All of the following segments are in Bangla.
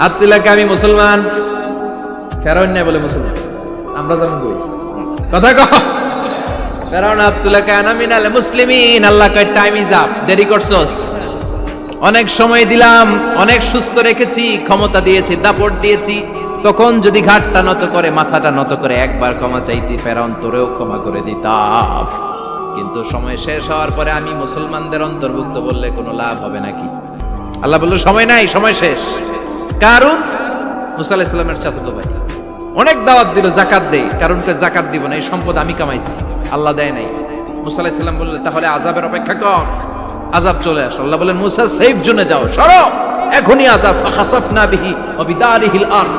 কয় আমি মুসলমান। ফেরাউন নাই বলে মুসলমান। আমরা যেমন কই কথা কহ ফেরাউন কয় আনামিনাল মুসলিমিন। আল্লাহ কয় টাইম ইজ আপ দেরি করছস। অনেক সময় দিলাম, অনেক সুস্থ রেখেছি, ক্ষমতা দিয়েছি, দাপট দিয়েছি। তখন যদি ঘাটটা নত করে, মাথাটা নত করে, একবার ক্ষমা চাইতি, ফেরাউন তোরেও ক্ষমা করে দিতাম। কিন্তু সময় শেষ হওয়ার পরে আমি মুসলমানদের অন্তর্ভুক্ত বললে কোনো লাভ হবে নাকি? আল্লাহ বলল, সময় নাই, সময় শেষ। কারণ মুসা আলাহিস ইসলামের চাচাতো ভাই। অনেক দাওয়াত দিল, জাকাত দেই কারণ জাকাত দিব না, এই সম্পদ আমি কামাইছি। আল্লাহ দেয় নাই। মুসা আলাহিস সাল্লাম বললে, তাহলে আজাবের অপেক্ষা কর। আজাব চলে আসলো। আল্লাহ বলেন মুসা সেফ জোনে যাও। সরো। এখনই আজাব ফাখাসাফনা বিহি ওয়া বিদারিহিল আরদ।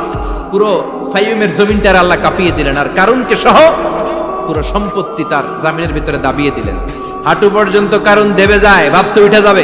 পুরো ফাইমের জমিনটার আল্লাহ কাঁপিয়ে দিলেন। আর কারণকে সহ পুরো সম্পত্তি তার জামিনের ভিতরে দাবিয়ে দিলেন। হাঁটু পর্যন্ত কারণ দেবে যায়, ভাবছে উঠে যাবে।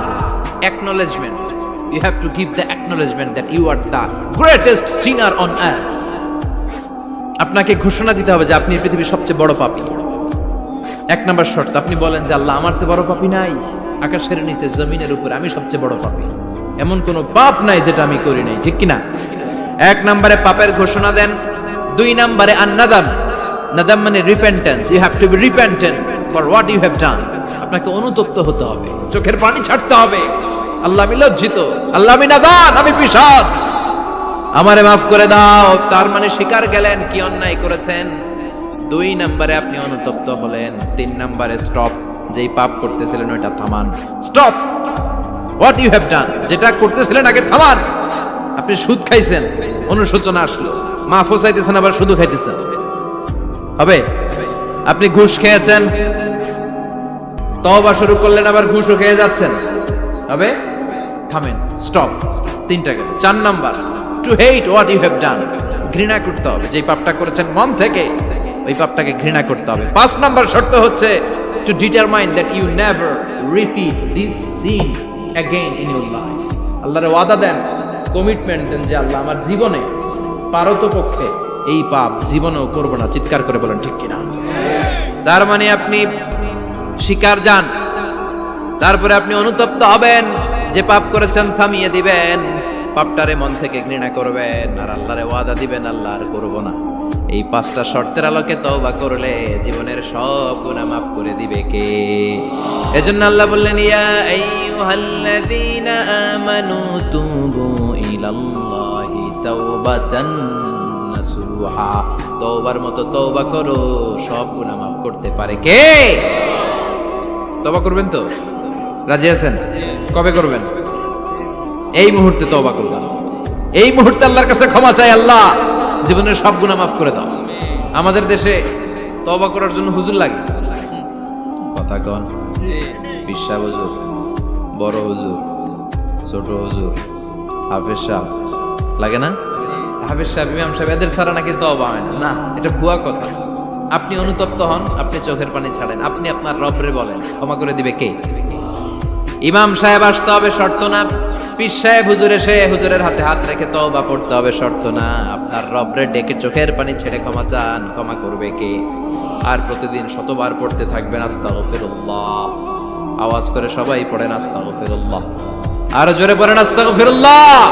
acknowledgement. You have to give the acknowledgement that you are the greatest sinner on earth. আপনাকে ঘোষণা দিতে হবে যে আপনি পৃথিবীর সবচেয়ে বড় পাপী। এক নম্বর শর্ত, আপনি বলেন যে আল্লাহ আমার চেয়ে বড় পাপী নাই। আকাশের নিচে, জমিনের উপরে আমি সবচেয়ে বড় পাপী। এমন কোন পাপ নাই যেটা আমি করি নাই, ঠিক কিনা? এক নম্বরে পাপের ঘোষণা দেন, দুই নম্বরে আন্নাদাম নাদাম মানে repentance you have to be repentant for what you have done আপনাকে অনুতপ্ত হতে হবে, চোখের পানি ছাড়তে হবে। আল্লাহ আমি লজ্জিত, আল্লাহ আমি নাদান, আমি পিসাচ আমারে মাফ করে দাও, তার মানে শিকার গেলেন, কি অন্যায় করেছেন? দুই নাম্বারে আপনি অনুতপ্ত হলেন, তিন নাম্বারে স্টপ যেই পাপ করতেছিলেন ওইটা থামান। Stop what you have done যেটা করতেছিলেন আগে থামান। আপনি সুদ খাইছেন, অনুশোচনা আসলো। মাফও চাইতেছেন, আবার শুধু খাইতেছেন। হবে। আপনি ঘুষ খেয়েছেন। তওবা শুরু করলেন, আবার ঘুষও খেয়ে যাচ্ছেন। হবে? থামেন স্টপ তিনটা গেল। চার number to hate what you have done ঘৃণা করতে হবে। যে পাপটা করেছেন মন থেকে, ওই পাপটাকে ঘৃণা করতে হবে। পাঁচ নাম্বার শর্ত হচ্ছে to determine that you never repeat this sin again in your life আল্লাহর ওয়াদা দেন কমিটমেন্ট দেন যে আল্লাহ আমার জীবনে পারত পক্ষে এই পাপ জীবনেও করব না। চিৎকার করে বলেন, ঠিক কিনা? তার মানে আপনি শিকার যান। তারপরে আপনি অনুতপ্ত হবেন। যে পাপ করেছেন থামিয়ে দিবেন। পাপটারে মন থেকে ঘৃণা করবেন। আর আল্লাহরে ওয়াদা দিবেন, আল্লাহ আর করব না। এই পাঁচটা শর্তের আলোকে তওবা করলে জীবনের সব গুনাহ মাফ করে দিবে কে? এজন্য আল্লাহ বললেন, ইয়া আইয়ুহাল্লাযীনা আমানু তুবু ইলাল্লাহি তাওবাতান। নাসুহা তওবার মতো তওবা করো, সব গুনাহ মাফ করতে পারে। কে? তবা করবেন তো? রাজি আছেন? কবে করবেন? এই মুহূর্তে তবা করলাম এই মুহূর্তে আল্লাহর কাছে ক্ষমা চাই আল্লাহ। জীবনের সব গুনাহ মাফ করে দাও। আমাদের দেশে তবা করার জন্য হুজুর লাগে। কথা কন। বিশ্বা হুজুর, বড় হুজুর, ছোট হুজুর, হাফেজ সাহেব, লাগে না? হাফেজ সাহেব, ইমাম সাহেব, এদের ছাড়া নাকি তবা হয় না। এটা ভুয়া কথা। আপনি অনুতপ্ত হন, আপনি চোখের পানি ছাড়েন। আপনি আপনার রবরে বলেন, ক্ষমা করে দিবে কে? ইমাম সাহেব আসতে হবে শর্ত না। পীর সাহেব হুজুর এসে হুজুরের হাতে হাত রেখে তওবা পড়তে হবে শর্ত না। আপনার রবরে ডেকে চোখের পানি ছেড়ে ক্ষমা চান, ক্ষমা করবে কে? আর প্রতিদিন শতবার পড়তে থাকবেন, আস্তাগফিরুল্লাহ। আওয়াজ করে সবাই পড়েন, আস্তাগফিরুল্লাহ। আর জোরে পড়েন আস্তাগফিরুল্লাহ।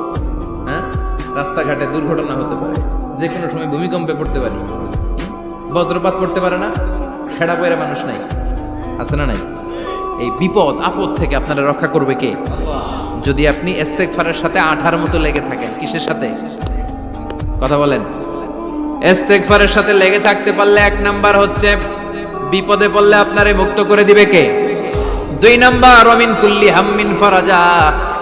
রাস্তাঘাটে দুর্ঘটনা হতে পারে, যে কোনো সময় ভূমিকম্পে পড়তে পারি। বজ্রপাত পড়তে পারে না খেড়া পয়রা মানুষ নাই। আছে না নাই? এই বিপদ, আপদ থেকে আপনারা রক্ষা করবে কে? যদি আপনি ইস্তেগফারের সাথে আঠার মতো লেগে থাকেন, কিসের সাথে? কথা বলেন। ইস্তেগফারের সাথে লেগে থাকতে পারলে এক নাম্বার হচ্ছে, বিপদে পড়লে আপনারে মুক্ত করে দিবে কে? দুই নাম্বার অমিন কুল্লি হাম্মিন ফরাজা।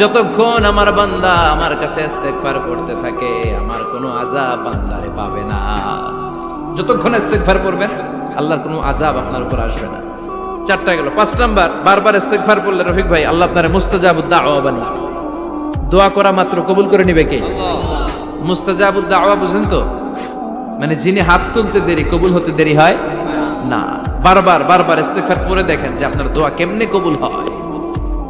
যতক্ষণ আমার বান্দা আমার কাছে ইস্তেগফার করতে থাকে, আমার কোনো আযাব বান্দারে পাবে না। যতক্ষণ ইস্তেগফার করবেন আল্লাহর কোনো আযাব আপনার উপর আসবে না। চারটা গেল। পাঁচ নাম্বার, বারবার ইস্তেগফার করলে রফিক ভাই, আল্লাহ আপনার মুস্তাজাবুদ দাওয়া বানিয়ে দোয়া করা মাত্র কবুল করে নিবে কে? মুস্তাজাবুদ দাওয়া বুঝেন তো? মানে যিনি হাত তুলতে দেরি, কবুল হতে দেরি হয় না। বারবার বারবার ইস্তেগফার পরে দেখেন যে আপনার দোয়া কেমনে কবুল হয়।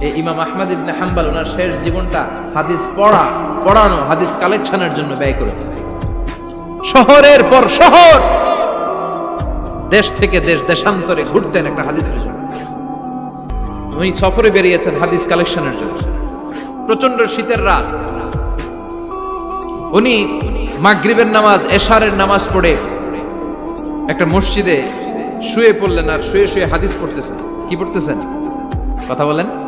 এই ইমাম আহমদ ইবনে হাম্বাল ওনার শেষ জীবনটা হাদিস পড়া, পড়ানো, হাদিস কালেকশনের জন্য ব্যয় করেছে। শহরের পর শহর! দেশ থেকে দেশ দেশান্তরে ঘুরতেন একটা হাদিসের জন্য উনি সফরে বেরিয়েছেন হাদিস কালেকশনের জন্য। প্রচণ্ড শীতের রাত। উনি মাগরিবের নামাজ, এশারের নামাজ পড়ে একটা মসজিদে শুয়ে পড়লেন আর শুয়ে শুয়ে হাদিস পড়তেছেন। কি পড়তেছেন? কথা বলেন।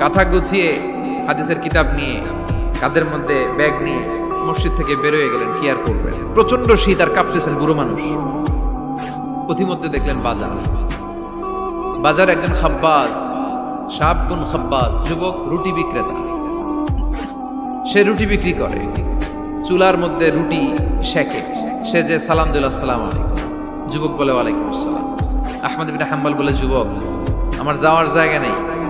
কাঁথা গুছিয়ে হাদিসের কিতাব নিয়ে, কাদের মধ্যে ব্যাগ নিয়ে মসজিদ থেকে বেরোয় গেলেন, কি আর করবেন? প্রচণ্ড শীত আর কাঁপতেছেন বুড়ো মানুষ। পথিমধ্যে দেখলেন বাজার। বাজার একজন খাব্বাস সাবগুন খাব্বাস, যুবক, রুটি বিক্রেতা। সে রুটি বিক্রি করে। চুলার মধ্যে রুটি শেখে সে যে সালাম দিল, আসসালাম যুবক বলে, ওয়ালাইকুম আসসালাম। আহমদ বিন হাম্বাল বলে, যুবক, আমার যাওয়ার জায়গা নেই।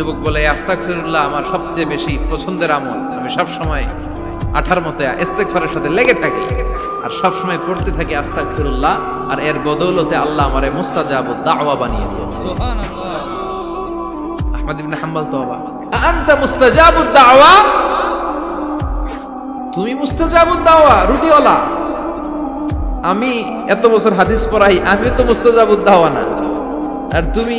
যুবক বলে আস্তাগফিরুল্লাহ আমার সবচেয়ে বেশি পছন্দের আমল। আমি সব সময় আঠার মতো ইস্তেগফারের সাথে লেগে থাকি আর সব সময় পড়তে থাকি আস্তাগফিরুল্লাহ আর এর বদৌলতে আল্লাহ আমারে মুস্তাজাবুদ দাওয়া বানিয়ে দিয়েছে। আহমদ ইবনে হাম্বল আনতা মুস্তাজাবুদ দাওয়া? তুমি মুস্তাজাবুদ দাওয়া রুটিওয়ালা। আমি এত বছর হাদিস পড়াই আমি তো মুস্তাজাবুদ দাওয়া না। আর তুমি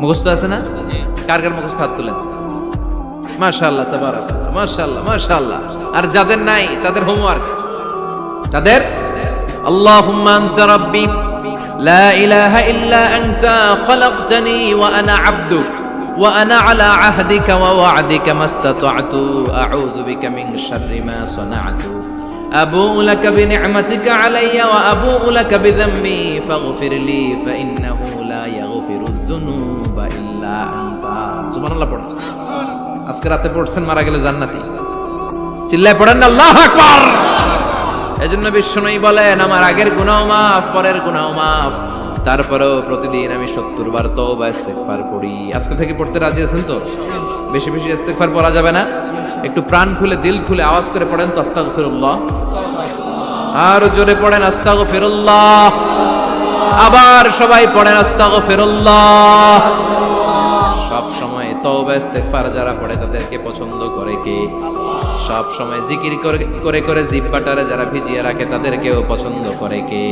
মুখস্থ আছে না কার কার মুখস্থ হাত তুলেন মাশাআল্লাহ তাবারাকাল্লাহ মাশাআল্লাহ মাশাআল্লাহ আর যাদের নাই তাদের হোমওয়ার্ক তাদের আল্লাহুম্মা আনতা রাব্বি লা ইলাহা ইল্লা আনতা খলাকতানি ওয়া আনা আবদুক ওয়া আনা আলা আহদিকা ওয়া ওয়া'দিকা মাস্তাতা'তু আউযু বিকা মিন শাররি মা সানা'তু أبوء لك بنعمتك علي وأبوء لك بذنبي فاغفر لي فإنه لا يغفر الذنوب আজকে রাতে পড়ছেন মারা গেলে চিল্লায় পড়েন বলেন, আমার আগের পরের তারপরেও প্রতিদিন আমি সত্তর বার তওবা পড়ি আজকে থেকে পড়তে রাজি আছেন তো? বেশি বেশি ইস্তেগফার পড়া যাবে না। একটু প্রাণ খুলে, দিল খুলে আওয়াজ করে পড়েন তো, আস্তাগফিরুল্লাহ। আর জোরে পড়েন, আস্তাগফিরুল্লাহ। আবার সবাই পড়েন, আস্তাগফিরুল্লাহ। সব সময় তওবা, ইস্তেগফার যারা পড়ে তাদেরকে পছন্দ করে কে? সব সময় জিকির করে করে জিব্বাটারে যারা ভিজিয়ে রাখে তাদেরকেও পছন্দ করে কে?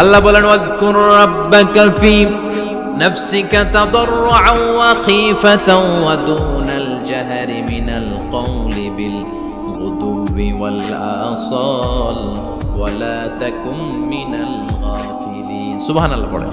আল্লাহ বলেন, ওয়াজকুর রাব্বাকা ফি নাফসিকা তাদাররুআন ওয়া খীফাতান ওয়া দুনাল জাহরি মিনাল কওলি বিল গুদুবি ওয়াল আসাল ওয়ালা তাকুম মিনাল গাফিলিন। সুবহানাল্লাহ, পড়েন।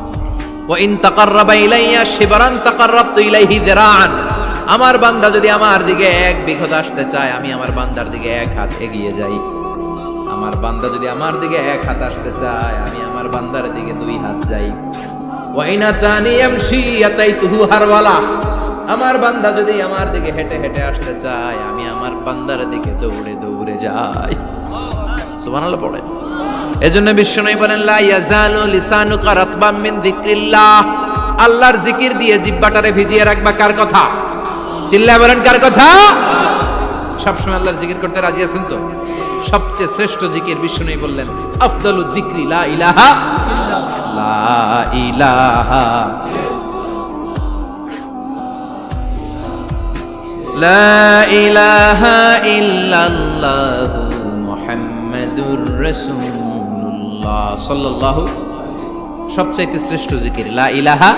ওয়াইন তাকাররাবা ইলাইয়া, শিবরান তাকাররাবতু ইলাইহি যিরাআন। আমার বান্দা যদি আমার দিকে এক বিঘত আসতে চায়, আমি আমার বান্দার দিকে এক হাত এগিয়ে যাই। আমার বান্দা যদি আমার দিকে এক হাত আসতে চায়, আমি আমার বান্দার দিকে দুই হাত যাই। ওয়াইনা তানি ইয়ামশি আতাইতুহু আমার বান্দা যদি আমার দিকে হেঁটে হেঁটে আসতে চায়, আমি আমার বান্দার দিকে দৌড়ে দৌড়ে যাই। সুবহানাল্লাহ পড়েন। এজন্য বিষ্ণু বলেন, লা ইয়াজালু লিসানুকা রাতবাম মিন যিকরিল্লাহ। আল্লাহর জিকির দিয়ে জিব্বাটারে ভিজিয়ে রাখবা কার কথা? চিল্লা বলেন, কার কথা? সবসময় আল্লাহর জিকির করতে রাজি আছেন তো? সবচেয়ে শ্রেষ্ঠ জিকির বিশ্ব বিষ্ণু বললেন আফদালু জিকরি লা ইলাহা লা ইলাহা লা ইলাহা ইল্লাল্লাহু। মুহাম্মাদুর রাসূল রসুল্লাহ সাল্লাহ সবচাইতে শ্রেষ্ঠ জিকির, লা ইলাহা,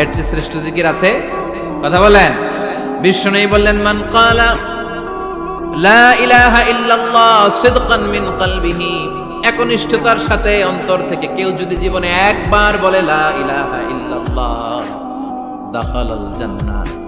এর চেয়ে শ্রেষ্ঠ জিকির আছে, কথা বলেন। বিষ্ণু বললেন, মান কালা লা ইলাহা ইল্লাল্লাহ সিদকান মিন কলবিহি একনিষ্ঠতার সাথে অন্তর থেকে কেউ যদি জীবনে একবার বলে, লা ইলাহা ইল্লাল্লাহ, দাখালাল জান্নাত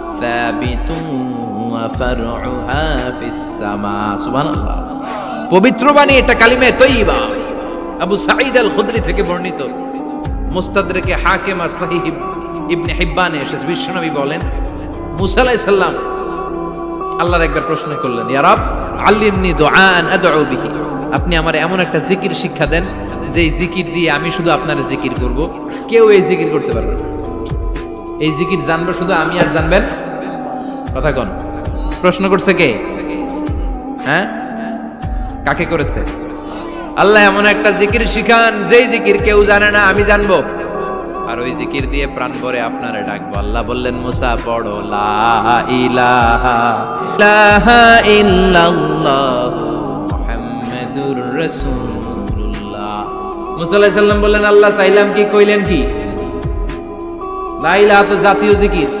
ثابت وفرعها في السماء سبحان الله পবিত্র বাণী এটা কালিমে তৈবা আবু সাঈদ আল খুদরি থেকে বর্ণিত মুস্তাদরেকে হাকিম আর সহিহ ইবনে হিব্বানে এসেছে বিশ্বনবী বলেন মুসা আলাইহিস সালাম আল্লাহর একবার প্রশ্ন করলেন ইয়া রব আল্লিমনি দুআন আদউ বিহি আপনি আমার এমন একটা জিকির শিক্ষা দেন যে এই জিকির দিয়ে আমি শুধু আপনার জিকির করব কেউ এই জিকির করতে পারবে না এই জিকির জানবো শুধু আমি আর জানবেন কথা কন। প্রশ্ন করছে কে? হ্যাঁ? কাকে করেছে? আল্লাহ এমন একটা জিকির শিখান, যেই জিকির কেউ জানে না, আমি জানব। আর ওই জিকির দিয়ে প্রাণ ভরে আপনারা ডাকবো। আল্লাহ বললেন, মুসা, পড়ো, লা ইলাহা ইলাহা মুসা বললেন, আল্লাহ চাইলাম কি, কইলেন কি? লা ইলাহা তো জাতীয় জিকির।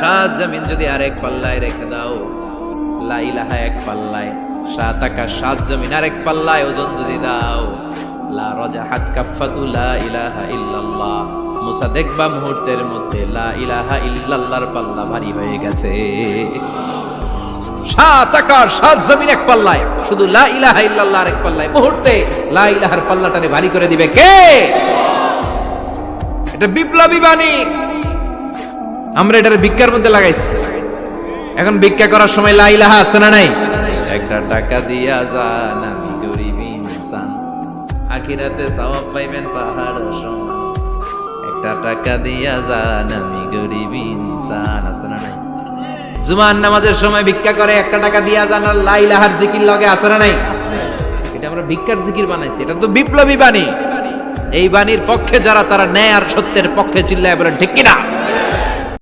সাত জমিন। যদি আরেক পাল্লায় রেখে দাও এক পাল্লায়। সাত জমিন। পাল্লায় ওজন যদি দাও, লা লা ইলাহা দেখবা মুহূর্তের মধ্যে লা ইলাহা ইল্লাল্লাহর পাল্লা ভারী হয়ে গেছে। সাত সাত জমিন এক পাল্লায়। শুধু লা ইলাহা ইল্লাল্লাহর এক পাল্লায়। মুহূর্তে লা ইলাহার পাল্লাটারে ভারী করে দিবে কে? এটা বিপ্লবী বাণী। আমরা এটার ভিক্ষার মধ্যে লাগাইছি। এখন ভিক্ষা করার সময় লাইলাহা আছে না নাই? একটা টাকা দিয়া যান, আমি গরিব ইনসান। আখিরাতে সওয়াব পাইবেন পাহাড় সমান একটা টাকা দিয়া যান, আমি গরিব ইনসান, আছে না নাই? জুমান নামাজের সময় ভিক্ষা করে, একটা টাকা দিয়া যান আর লাইলাহার জিকির লগে, আছে না নাই? এটা আমরা ভিক্ষার জিকির বানাইছি, এটা তো বিপ্লবী বাণী। এই বাণীর পক্ষে যারা তারা ন্যায় আর সত্যের পক্ষে চিল্লায় বলেন ঠিক কিনা?